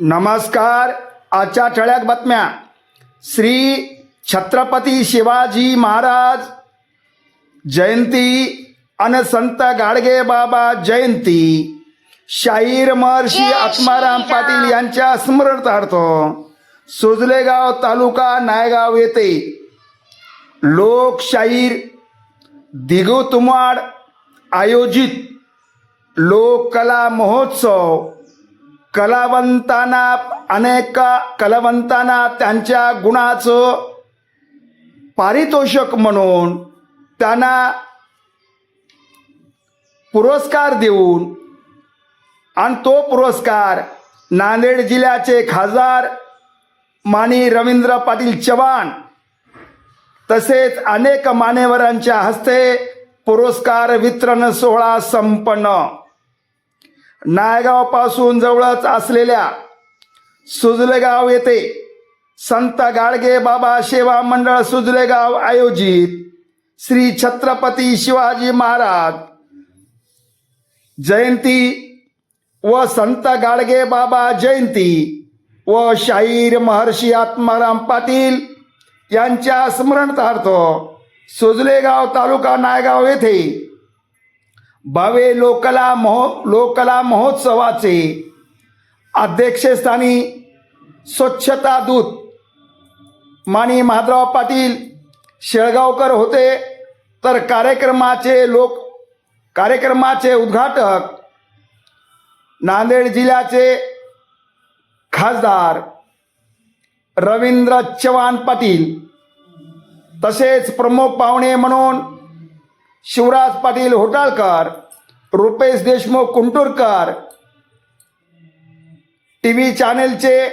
नमस्कार आजच्या ठळक बातम्या श्री छत्रपती शिवाजी महाराज जयंती अन संत गाडगे बाबा जयंती शाहीर महर्षी आत्माराम. पाटील यांच्या स्मरणार्थ सुजलेगाव तालुका नायगाव येथे लोकशाहीर दिगू तुमाड आयोजित लोककला महोत्सव कलावंतांना अनेक कलावंतांना त्यांच्या गुणाचं पारितोषक म्हणून त्यांना पुरस्कार देऊन आणि तो पुरस्कार नांदेड जिल्ह्याचे खासदार मानी रवींद्र पाटील चव्हाण तसेच अनेक मान्यवरांच्या हस्ते पुरस्कार वितरण सोहळा संपन्न. नायगावपासून जवळच असलेल्या सुजलेगाव येथे संत गाडगे बाबा सेवा मंडळ सुजलेगाव आयोजित श्री छत्रपती शिवाजी महाराज जयंती व संत गाडगे बाबा जयंती व शाहीर महर्षी आत्माराम पाटील यांच्या स्मरणार्थ सुजलेगाव तालुका नायगाव येथे भावे लोकला महो लोकला महोत्सवाचे अध्यक्षस्थानी स्वच्छता दूत मानी माधवराव पाटील शेळगावकर होते. तर कार्यक्रमाचे लोक कार्यक्रमाचे उद्घाटक नांदेड जिल्ह्याचे खासदार रवींद्र चव्हाण पाटील. तसेच प्रमुख पाहुणे म्हणून शिवराज पाटील होटाळकर रुपेश देशमुख कुंटूरकर टी व्ही चॅनेलचे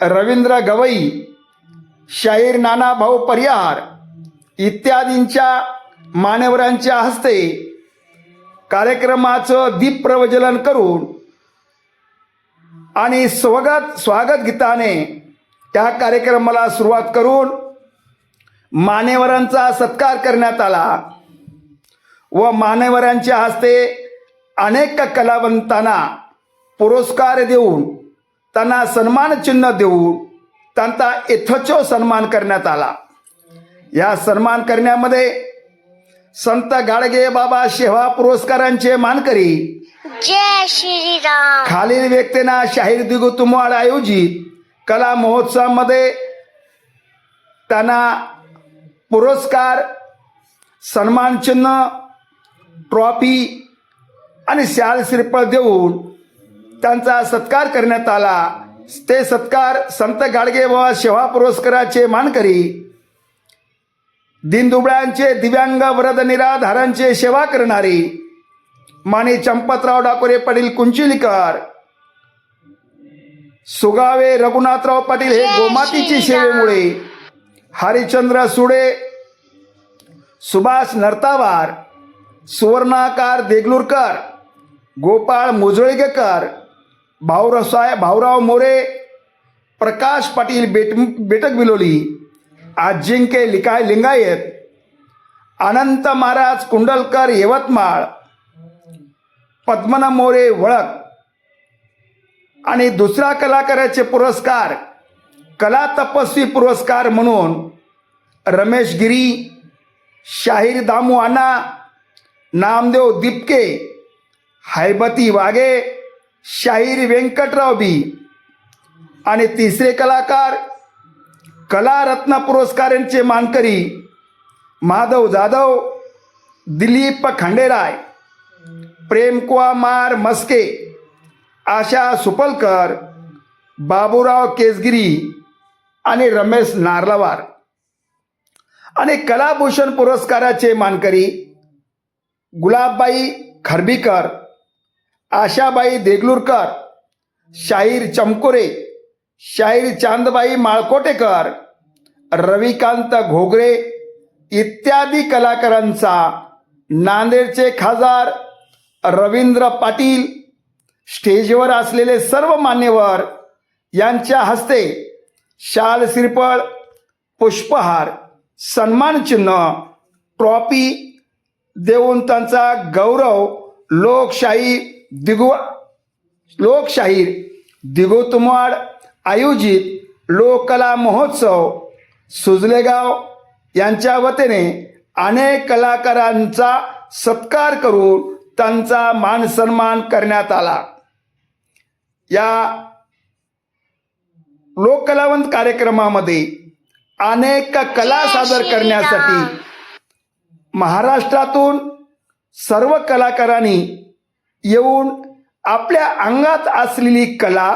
रवींद्र गवई शाहीर नाना भाऊ परिहार इत्यादींच्या मान्यवरांच्या हस्ते कार्यक्रमाचं दीप प्रज्वलन करून आणि स्वागत स्वागत गीताने त्या कार्यक्रमाला सुरुवात करून मान्यवरांचा सत्कार करण्यात आला. व मान्यवरांच्या हस्ते अनेक कलावंतांना पुरस्कार देऊन त्यांना सन्मान चिन्ह देऊन त्यांचा यथोचो सन्मान करण्यात आला. या सन्मान करण्यामध्ये संत गाडगे बाबा शेवा पुरस्कारांचे मानकरी जय श्रीराम. खालील व्यक्तींना शाहीर दिगू तुमवाड आयोजित कला महोत्सवामध्ये त्यांना पुरस्कार सन्मान चिन्ह ट्रॉफी आणि शाल श्रीफळ देऊन त्यांचा सत्कार करण्यात आला. ते सत्कार संत गाडगे बाबा सेवा पुरस्काराचे मानकरी दिनदुबळ्यांचे दिव्यांग वरद निराधारांचे सेवा करणारी माने चंपतराव डाकोरे पाटील कुंचिलीकर सुगावे रघुनाथराव पाटील हे गोमातीची सेवेमुळे हरिश्चंद्र सुडे सुभाष नरतावार सुवर्णाकार देगलूरकर गोपाळ मुजळगेकर भाऊरसाय भाऊराव मोरे प्रकाश पाटील बेट बेटक बिलोली आजिंक्य लिकाय लिंगायत अनंत महाराज कुंडलकर यवतमाळ पद्मना मोरे वळक आणि दुसरा कलाकाराचे पुरस्कार कला तपस्वी पुरस्कार म्हणून रमेश गिरी शाहीर दामू अण्णा नामदेव दिपके हैबती वाघे शाहीर व्यंकटराव बी आणि तिसरे कलाकार कलारत्न पुरस्कारांचे मानकरी माधव जाधव दिलीप खांडेराय प्रेमकुमार मस्के आशा सुपलकर बाबूराव केसगिरी आणि रमेश नार्लावार. आणि कलाभूषण पुरस्काराचे मानकरी गुलाबबाई खरबीकर आशाबाई देगलूरकर शाहीर चमकोरे शाहीर चांदबाई माळकोटेकर रविकांत घोगरे इत्यादी कलाकारांचा नांदेडचे खासदार रवींद्र पाटील स्टेजवर असलेले सर्व मान्यवर यांच्या हस्ते शाल श्रीफळ पुष्पहार सन्मान चिन्ह ट्रॉफी देऊन त्यांचा गौरव लोकशाही दिगु लोकशाहीर दिगोतमाड आयोजित लोककला महोत्सव सुजलेगाव यांच्या वतीने अनेक कलाकारांचा सत्कार करून त्यांचा मान सन्मान करण्यात आला या लोककलावंत कार्यक्रमामध्ये अनेक कला सादर. करण्यासाठी महाराष्ट्रातून सर्व कलाकारांनी येऊन आपल्या अंगात असलेली कला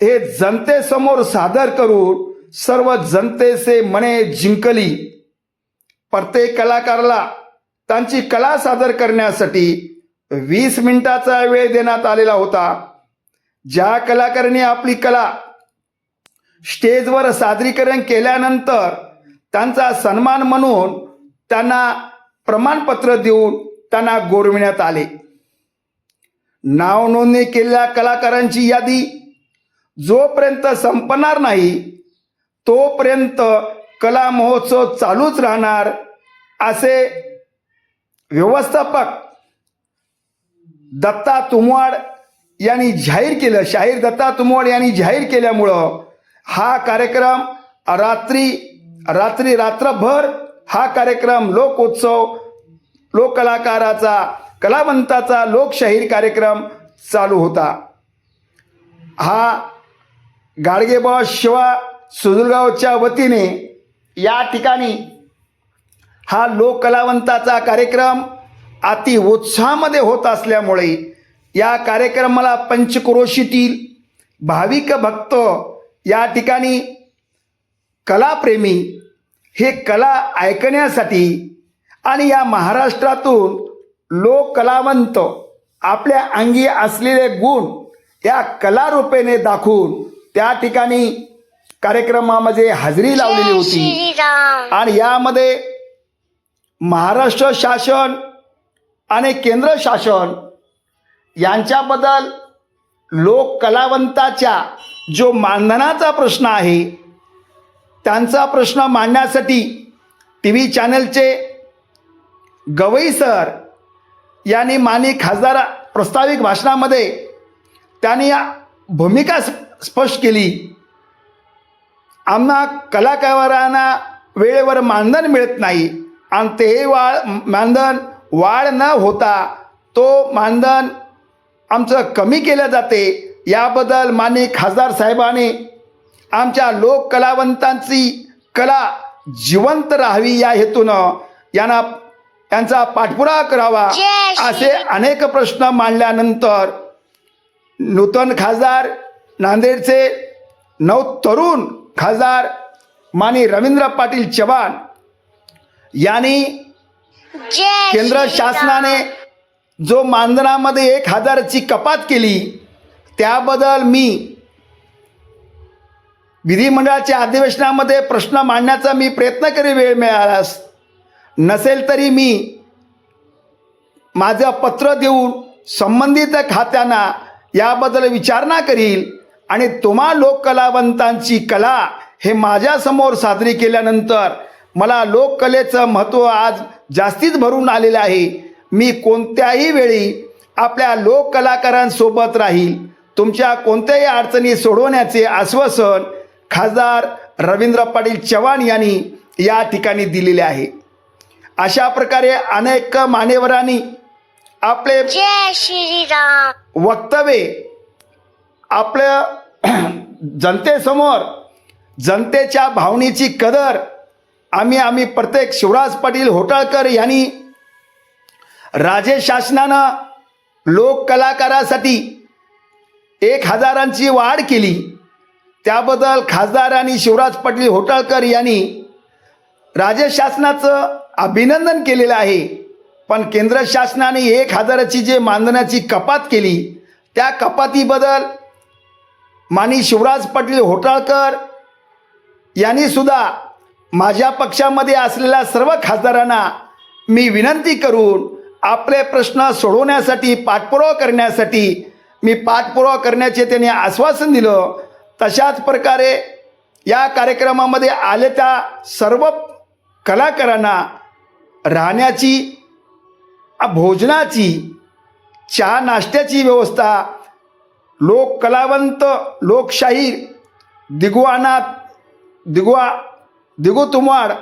हे जनतेसमोर सादर करून सर्व जनतेचे मने जिंकली. प्रत्येक कलाकाराला त्यांची कला सादर करण्यासाठी वीस मिनिटाचा वेळ देण्यात आलेला होता. ज्या कलाकारांनी आपली कला स्टेजवर सादरीकरण केल्यानंतर त्यांचा सन्मान म्हणून त्यांना प्रमाणपत्र देऊन त्यांना गौरविण्यात आले. नाव नोंदणी केलेल्या कलाकारांची यादी जोपर्यंत संपणार नाही तोपर्यंत कला महोत्सव चालूच राहणार असे व्यवस्थापक दत्ता तुमवाड यांनी जाहीर केलं. शाहीर दत्ता तुमवाड यांनी जाहीर केल्यामुळं हा कार्यक्रम रात्री रात्री रात्रभर हा कार्यक्रम लोकोत्सव लोककलाकाराचा कलावंताचा लोकशाहीर कार्यक्रम चालू होता. हा गाडगेबा शिवा सुदुरगावच्या वतीने या ठिकाणी हा लोककलावंताचा कार्यक्रम अति उत्साहामध्ये होत असल्यामुळे या कार्यक्रमाला पंचक्रोशीतील भाविक भक्त या ठिकाणी कलाप्रेमी हे कला ऐकण्यासाठी आणि या महाराष्ट्रातून लोक कलावंत आपल्या अंगी असलेले गुण या कलारूपेने दाखवून त्या ठिकाणी कार्यक्रमामध्ये हजेरी लावलेली होती. आणि यामध्ये महाराष्ट्र शासन आणि केंद्र शासन यांच्याबद्दल लोक कलावंताच्या जो मानधनाचा प्रश्न आहे त्यांचा प्रश्न मांडण्यासाठी टी व्ही चॅनलचे गवई सर यांनी मानी खासदार प्रस्ताविक भाषणामध्ये त्यांनी भूमिका स्प- स्पष्ट केली. आम्हा कलाकारांना वेळेवर मानधन मिळत नाही आणि ते वाळ मानधन वाढ न होता तो मानधन आमचं कमी केलं जाते. याबद्दल माननीय खासदार साहेबांनी आमच्या लोक कलावंतांची कला जिवंत राहावी या हेतूनं यांना यांचा पाठपुरावा करावा असे अनेक प्रश्न मांडल्यानंतर नूतन खासदार नांदेडचे नऊ तरुण खासदार मानी रवींद्र पाटील चव्हाण यांनी केंद्र. शासनाने जो मानधनामध्ये एक हजाराची कपात केली त्याबद्दल मी विधिमंडळाच्या अधिवेशनामध्ये प्रश्न मांडण्याचा मी प्रयत्न करी वेळ मिळालास नसेल तरी मी माझं पत्र देऊन संबंधित खात्यांना याबद्दल विचारणा करील आणि तुम्हा लोककलावंतांची कला हे माझ्यासमोर साजरी केल्यानंतर मला लोककलेचं महत्त्व आज जास्तीच भरून आलेलं आहे. मी कोणत्याही वेळी आपल्या लोककलाकारांसोबत राहील. तुमच्या कोणत्याही अडचणी सोडवण्याचे आश्वासन खासदार रवींद्र पाटील चव्हाण यांनी या ठिकाणी दिलेले आहे. अशा प्रकारे अनेक मान्यवरांनी आपले वक्तव्य आपल्या जनतेसमोर जनतेच्या भावनेची कदर आम्ही आम्ही प्रत्येक शिवराज पाटील होटाळकर यांनी राज्य शासनानं लोक कलाकारासाठी एक हजारांची वाढ केली. त्याबद्दल खासदार आणि शिवराज पाटील होटाळकर यांनी राज्य शासनाचं अभिनंदन केलेलं आहे. पण केंद्र शासनाने एक हजाराची जे मानधनाची कपात केली त्या कपातीबद्दल मानी शिवराज पाटील होटाळकर यांनी सुद्धा माझ्या पक्षामध्ये असलेल्या सर्व खासदारांना मी विनंती करून आपले प्रश्न सोडवण्यासाठी पाठपुरावा करण्यासाठी मी पाठपुरावा करण्याचे त्यांनी आश्वासन दिलं. तशाच प्रकारे या कार्यक्रमामध्ये आले त्या सर्व कलाकारांना राहण्याची भोजनाची चहा नाश्त्याची व्यवस्था लोक कलावंत लोकशाहीर दिगुआनाथ दिगुआ दिगू तुमाड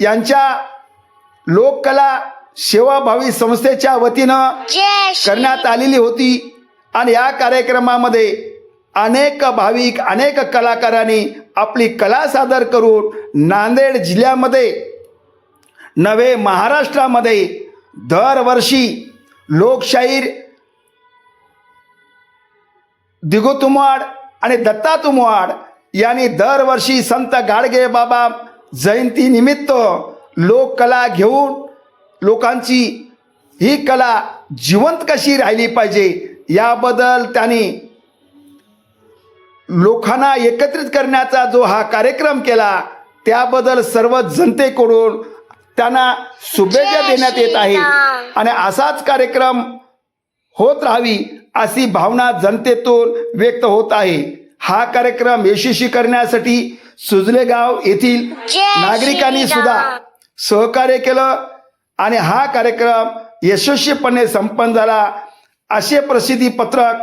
यांच्या लोककला सेवाभावी संस्थेच्या वतीनं करण्यात आलेली होती आणि या कार्यक्रमामध्ये अनेक भाविक अनेक कलाकारांनी आपली कला सादर करून नांदेड जिल्ह्यामध्ये नवे महाराष्ट्रामध्ये दरवर्षी लोकशाहीर दिगोतुमवाड आणि दत्ता तुमाड यांनी दरवर्षी संत गाडगे बाबा जयंतीनिमित्त लोककला घेऊन लोकांची ही कला जिवंत कशी राहिली पाहिजे याबद्दल त्यांनी लोकांना एकत्रित करण्याचा जो हा कार्यक्रम केला त्याबद्दल सर्व जनतेकडून त्यांना शुभेच्छा देण्यात येत आहे. आणि असाच कार्यक्रम होत राहावी अशी भावना जनतेतून व्यक्त होत आहे हा कार्यक्रम यशस्वी करण्यासाठी सुजलेगाव येथील नागरिकांनी. सुद्धा सहकार्य केलं आणि हा कार्यक्रम यशस्वीपणे संपन्न झाला असे प्रसिद्धी पत्रक